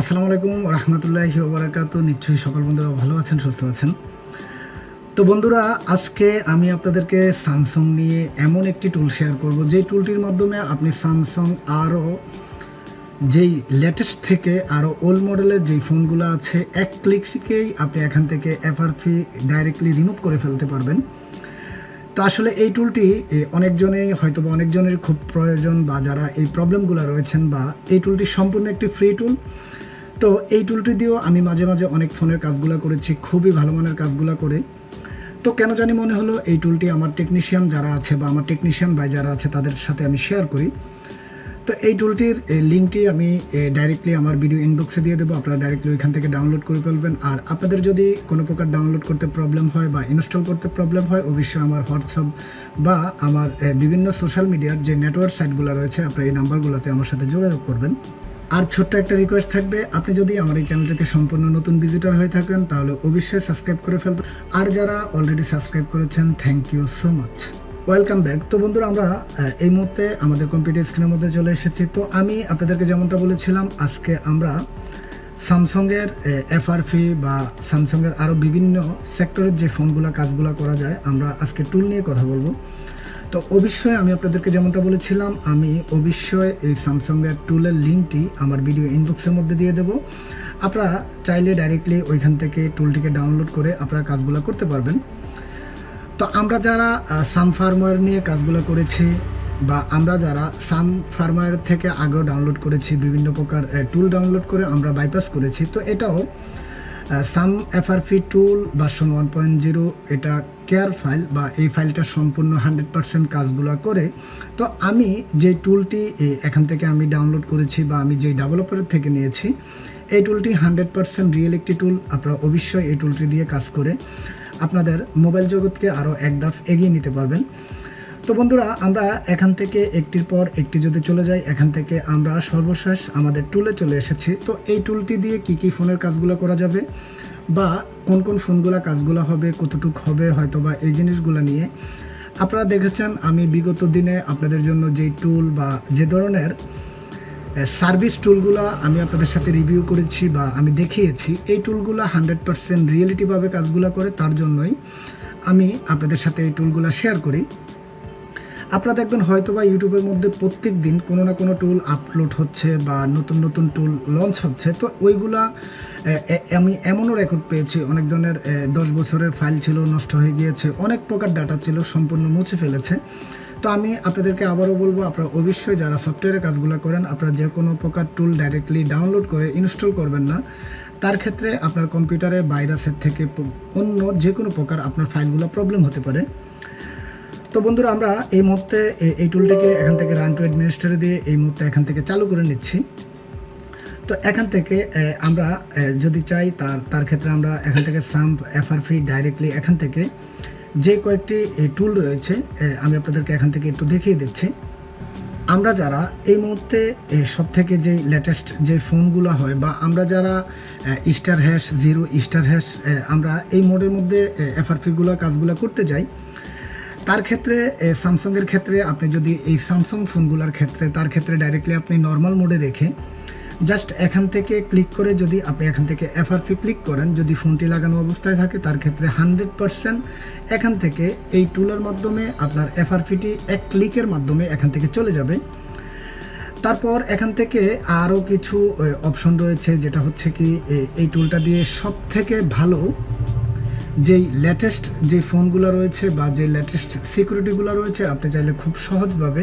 আসসালামু আলাইকুম রহমতুল্লাহি ওবরাকাত নিশ্চয়ই সকল বন্ধুরা ভালো আছেন, সুস্থ আছেন। তো বন্ধুরা, আজকে আমি আপনাদেরকে স্যামসাং নিয়ে এমন একটি টুল শেয়ার করব। যেই টুলটির মাধ্যমে আপনি স্যামসাং আরও যেই লেটেস্ট থেকে আরও ওল্ড মডেলের যেই ফোনগুলো আছে, এক ক্লিকেই আপনি এখান থেকে এফআরপি ডাইরেক্টলি রিমুভ করে ফেলতে পারবেন। তো আসলে এই টুলটি অনেকজনেই হয়তো বা অনেকজনের খুব প্রয়োজন বা যারা এই প্রবলেমগুলো রয়েছেন বা এই টুলটি সম্পূর্ণ একটি ফ্রি টুল তো এই টুলটি দিয়েও আমি মাঝে মাঝে অনেক ফোনের কাজগুলো করেছি, খুবই ভালো মানের কাজগুলো করে। তো কেন জানি মনে হলো এই টুলটি আমার টেকনিশিয়ান যারা আছে বা আমার টেকনিশিয়ান ভাই যারা আছে তাদের সাথে আমি শেয়ার করি। তো এই টুলটির লিঙ্কটি আমি ডাইরেক্টলি আমার ভিডিও ইনবক্সে দিয়ে দেবো, আপনারা ডাইরেক্টলি ওইখান থেকে ডাউনলোড করে ফেলবেন। আর আপনাদের যদি কোনো প্রকার ডাউনলোড করতে প্রবলেম হয় বা ইনস্টল করতে প্রবলেম হয়, অবশ্যই আমার হোয়াটসঅ্যাপ বা আমার বিভিন্ন সোশ্যাল মিডিয়ার যে নেটওয়ার্ক সাইটগুলো রয়েছে, আপনারা এই নাম্বারগুলোতে আমার সাথে যোগাযোগ করবেন। আর ছোট্ট একটা রিকোয়েস্ট থাকবে, আপনি যদি আমার এই চ্যানেলটিতে সম্পূর্ণ নতুন ভিজিটর হয়ে থাকেন, তাহলে অবশ্যই সাবস্ক্রাইব করে ফেলবেন। আর যারা অলরেডি সাবস্ক্রাইব করেছেন thank you so much welcome back তো বন্ধুরা, আমরা এই মুহূর্তে আমাদের কম্পিউটার স্ক্রিনের মধ্যে চলে এসেছি। তো আমি আপনাদেরকে যেমনটা বলেছিলাম, আজকে আমরা স্যামসংয়ের এফআরপি বা স্যামসংয়ের আরও বিভিন্ন সেক্টরের যে ফোনগুলো কাজগুলো করা যায়, আমরা আজকে টুল নিয়ে কথা বলব। তো অবশ্যই আমি আপনাদেরকে যেমনটা বলেছিলাম, আমি অবশ্যই এই স্যামসংয়ের টুলের লিঙ্কটি আমার ভিডিও ইনবক্সের মধ্যে দিয়ে দেবো। আপনারা চাইলে ডাইরেক্টলি ওইখান থেকে টুলটিকে ডাউনলোড করে আপনারা কাজগুলো করতে পারবেন। তো আমরা যারা সাম ফার্মার নিয়ে কাজগুলো করেছি বা আমরা যারা সাম ফার্মার থেকে আগেও ডাউনলোড করেছি, বিভিন্ন প্রকার টুল ডাউনলোড করে আমরা বাইপাস করেছি, তো এটাও সাম এফআরপি টুল বা ভার্সন ওয়ান পয়েন্ট জিরো এটা কেয়ার ফাইল বা এই ফাইলটা সম্পূর্ণ হান্ড্রেড পার্সেন্ট কাজগুলো করে। তো আমি যে টুলটি এখান থেকে আমি ডাউনলোড করেছি বা আমি যেই ডেভেলপারের থেকে নিয়েছি, এই টুলটি হান্ড্রেড পার্সেন্ট রিয়েল একটি টুল আপনারা অবশ্যই এই টুলটি দিয়ে কাজ করে আপনাদের মোবাইল জগৎকে আরও এক ধাপ এগিয়ে নিতে পারবেন। তো বন্ধুরা, আমরা এখান থেকে একটির পর একটি যদি চলে যাই, এখান থেকে আমরা সর্বশেষ আমাদের টুলে চলে এসেছি। তো এই টুলটি দিয়ে কি কি ফোনের কাজগুলো করা যাবে বা কোন কোন ফোনগুলো কাজগুলো হবে, কতটুক হবে হয়তো বা এই জিনিসগুলো নিয়ে। আপনারা দেখেছেন, আমি বিগত দিনে আপনাদের জন্য যেই টুল বা যে ধরনের সার্ভিস টুলগুলো আমি আপনাদের সাথে রিভিউ করেছি বা আমি দেখিয়েছি, এই টুলগুলো হান্ড্রেড পার্সেন্ট রিয়েলিটিভাবে কাজগুলো করে, তার জন্যই আমি আপনাদের সাথে এই টুলগুলো শেয়ার করি। আপনারা দেখবেন হয়তো বা ইউটিউবের মধ্যে প্রত্যেক দিন কোনো না কোনো টুল আপলোড হচ্ছে বা নতুন নতুন টুল লঞ্চ হচ্ছে। তো ওইগুলা আমি এমনও রেকর্ড পেয়েছি, অনেক ধরনের দশ বছরের ফাইল ছিল, নষ্ট হয়ে গিয়েছে, অনেক প্রকার ডাটা ছিল সম্পূর্ণ মুছে ফেলেছে। তো আমি আপনাদেরকে আবারও বলব, আপনারা অবশ্যই যারা সফটওয়্যারের কাজগুলো করেন, আপনারা যে কোনো প্রকার টুল ডাইরেক্টলি ডাউনলোড করে ইনস্টল করবেন না। তার ক্ষেত্রে আপনার কম্পিউটারে ভাইরাসের থেকে অন্য যে কোনো প্রকার আপনার ফাইলগুলো প্রবলেম হতে পারে। তো বন্ধুরা, আমরা এই মুহূর্তে এই টুলটাকে এখান থেকে রান টু অ্যাডমিনিস্ট্রেটর দিয়ে এই মুহূর্তে এখান থেকে চালু করে নিচ্ছি। তো এখান থেকে আমরা যদি চাই তার তার ক্ষেত্রে আমরা এখান থেকে সাম এফআরপি ডাইরেক্টলি এখান থেকে যে কয়েকটি টুল রয়েছে আমি আপনাদেরকে এখান থেকে একটু দেখিয়ে দিচ্ছি। আমরা যারা এই মুহূর্তে সব থেকে যে লেটেস্ট যে ফোনগুলো হয় বা আমরা যারা star hash zero star hash আমরা এই মোডের মধ্যে এফআরপিগুলো কাজগুলো করতে যাই তার ক্ষেত্রে স্যামসাংয়ের ক্ষেত্রে আপনি যদি এই স্যামসাং ফোনগুলোর ক্ষেত্রে, তার ক্ষেত্রে ডাইরেক্টলি আপনি নর্মাল মোডে রেখে জাস্ট এখান থেকে ক্লিক করে যদি আপনি এখান থেকে এফআরপি ক্লিক করেন, যদি ফোনটি লাগানো অবস্থায় থাকে, তার ক্ষেত্রে হান্ড্রেড পারসেন্ট এখান থেকে এই টুলের মাধ্যমে আপনার এফআরপিটি এক ক্লিকের মাধ্যমে এখান থেকে চলে যাবে। তারপর এখান থেকে আরও কিছু অপশন রয়েছে, যেটা হচ্ছে কি এই টুলটা দিয়ে সব থেকে ভালো যেই লেটেস্ট যে ফোনগুলো রয়েছে বা যে লেটেস্ট সিকিউরিটিগুলো রয়েছে, আপনি চাইলে খুব সহজভাবে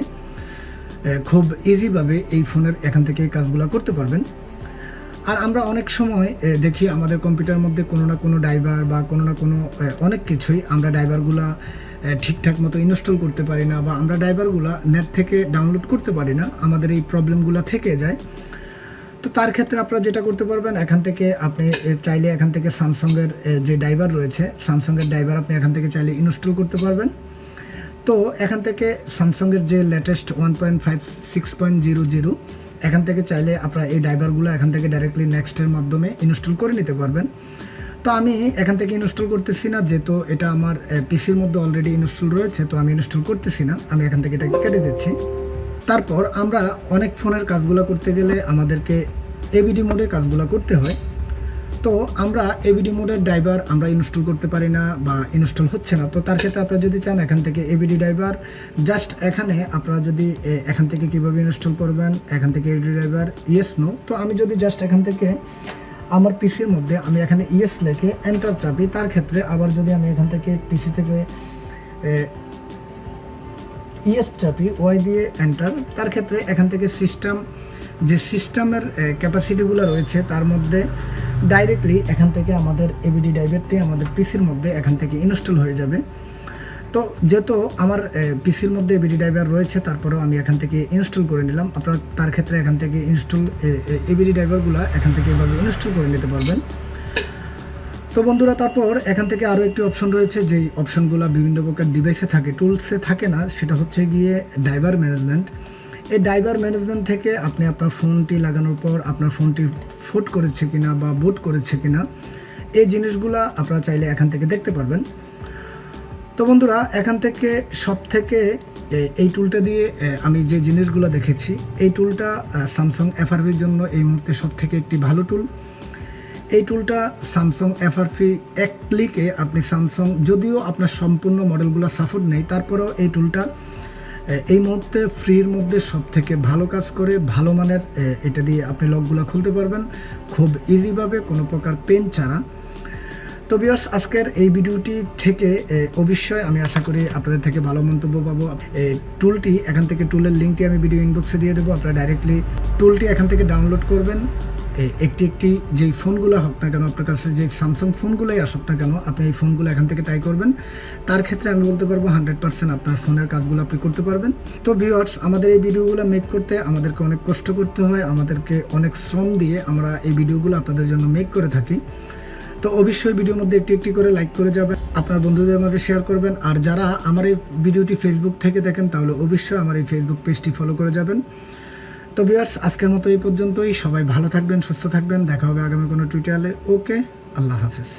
খুব ইজিভাবে এই ফোনের এখান থেকে কাজগুলো করতে পারবেন। আর আমরা অনেক সময় দেখি আমাদের কম্পিউটার মধ্যে কোনো না কোনো ড্রাইভার বা কোনো না কোনো অনেক কিছুই আমরা ড্রাইভারগুলা ঠিকঠাক মতো ইনস্টল করতে পারি না বা আমরা ড্রাইভারগুলা নেট থেকে ডাউনলোড করতে পারি না। আমাদের এই প্রবলেমগুলো থেকে যায়। তো তার ক্ষেত্রে আপনারা যেটা করতে পারবেন, এখান থেকে আপনি চাইলে এখান থেকে স্যামসংয়ের যে ড্রাইভার রয়েছে, স্যামসংয়ের ড্রাইভার আপনি এখান থেকে চাইলে ইনস্টল করতে পারবেন। তো এখান থেকে স্যামসংয়ের যে latest one point five six point zero zero এখান থেকে চাইলে আপনারা এই ড্রাইভারগুলো এখান থেকে ডাইরেক্টলি নেক্সটের মাধ্যমে ইনস্টল করে নিতে পারবেন। তো আমি এখান থেকে ইনস্টল করতেছি না, যেহেতু এটা আমার পিসির মধ্যে অলরেডি ইনস্টল রয়েছে, তো আমি ইনস্টল করতেছি না, আমি এখান থেকে এটাকে কেটে দিচ্ছি। তারপর আমরা অনেক ফোনের কাজগুলো করতে গেলে আমাদেরকে এবিডি মোডে কাজগুলো করতে হয়। তো আমরা এবিডি মোডের ড্রাইভার আমরা ইনস্টল করতে পারি না বা ইনস্টল হচ্ছে না। তো তার ক্ষেত্রে আপনারা যদি চান এখান থেকে এবিডি ড্রাইভার জাস্ট এখানে আপনারা যদি এখান থেকে কীভাবে ইনস্টল করবেন, এখান থেকে এবিডি ড্রাইভার ইয়েস নো তো আমি যদি জাস্ট এখান থেকে আমার পিসির মধ্যে আমি এখানে ইয়েস লেখে এন্টার চাপি, তার ক্ষেত্রে আবার যদি আমি এখান থেকে পিসি থেকে ইএস চাপি ওয়াই দিয়ে এন্টার তার ক্ষেত্রে এখান থেকে সিস্টেম যে সিস্টেমের ক্যাপাসিটিগুলো রয়েছে, তার মধ্যে ডাইরেক্টলি এখান থেকে আমাদের এবিডি ড্রাইভারটি আমাদের পিসির মধ্যে এখান থেকে ইনস্টল হয়ে যাবে। তো যেহেতু আমার পিসির মধ্যে এবিডি ড্রাইভার রয়েছে, তারপরেও আমি এখান থেকে ইনস্টল করে নিলাম। আপনার তার ক্ষেত্রে এখান থেকে ইনস্টল এবিডি ড্রাইভারগুলো এখান থেকে এভাবে ইনস্টল করে নিতে পারবেন। তো বন্ধুরা, তারপর এখান থেকে আরও একটি অপশন রয়েছে, যেই অপশনগুলো বিভিন্ন প্রকার ডিভাইসে থাকে টুলসে থাকে না, সেটা হচ্ছে গিয়ে ড্রাইভার ম্যানেজমেন্ট এই ড্রাইভার ম্যানেজমেন্ট থেকে আপনি আপনার ফোনটি লাগানোর পর আপনার ফোনটি ফুট করেছে কিনা বা বুট করেছে কিনা, এই জিনিসগুলো আপনারা চাইলে এখান থেকে দেখতে পারবেন। তো বন্ধুরা, এখান থেকে সব থেকে এই টুলটা দিয়ে আমি যে জিনিসগুলো দেখেছি, এই টুলটা স্যামসাং এফআরবির জন্য এই মুহূর্তে সব থেকে একটি ভালো টুল এই টুলটা স্যামসাং এফআরপি এক ক্লিকে আপনি স্যামসাং যদিও আপনার সম্পূর্ণ মডেলগুলো সাপোর্ট নেই, তারপরেও এই টুলটা এই মুহূর্তে ফ্রির মধ্যে সব থেকে ভালো কাজ করে, ভালো মানের এটা দিয়ে আপনি লকগুলো খুলতে পারবেন, খুব ইজিভাবে কোনো প্রকার পেন ছাড়া। তো বিয়ার্স আজকের এই ভিডিওটি থেকে অবশ্যই আমি আশা করি আপনাদের থেকে ভালো মন্তব্য পাবো। এই টুলটি এখান থেকে টুলের লিঙ্কটি আমি ভিডিও ইনবক্সে দিয়ে দেবো, আপনারা ডাইরেক্টলি টুলটি এখান থেকে ডাউনলোড করবেন। একটি একটি যেই ফোনগুলো হোক না কেন, আপনার কাছে যে স্যামসাং ফোনগুলোই আসুক না কেন, আপনি এই ফোনগুলো এখান থেকে ট্রাই করবেন। তার ক্ষেত্রে আমি বলতে পারব হান্ড্রেড পার্সেন্ট আপনার ফোনের কাজগুলো আপনি করতে পারবেন। তো ভিউয়ার্স আমাদের এই ভিডিওগুলো মেক করতে আমাদেরকে অনেক কষ্ট করতে হয়, আমাদেরকে অনেক শ্রম দিয়ে আমরা এই ভিডিওগুলো আপনাদের জন্য মেক করে থাকি। তো অবশ্যই ভিডিওর মধ্যে একটি একটি করে লাইক করে যাবেন, আপনার বন্ধুদের মাঝে শেয়ার করবেন, আর যারা আমার এই ভিডিওটি ফেসবুক থেকে দেখেন, তাহলে অবশ্যই আমার এই ফেসবুক পেজটি ফলো করে যাবেন। তো বিয়ার্স আজকের মতো এই পর্যন্তই। সবাই ভালো থাকবেন, সুস্থ থাকবেন। দেখা হবে আগামী কোনো টুইটারে ওকে, আল্লাহ হাফেজ।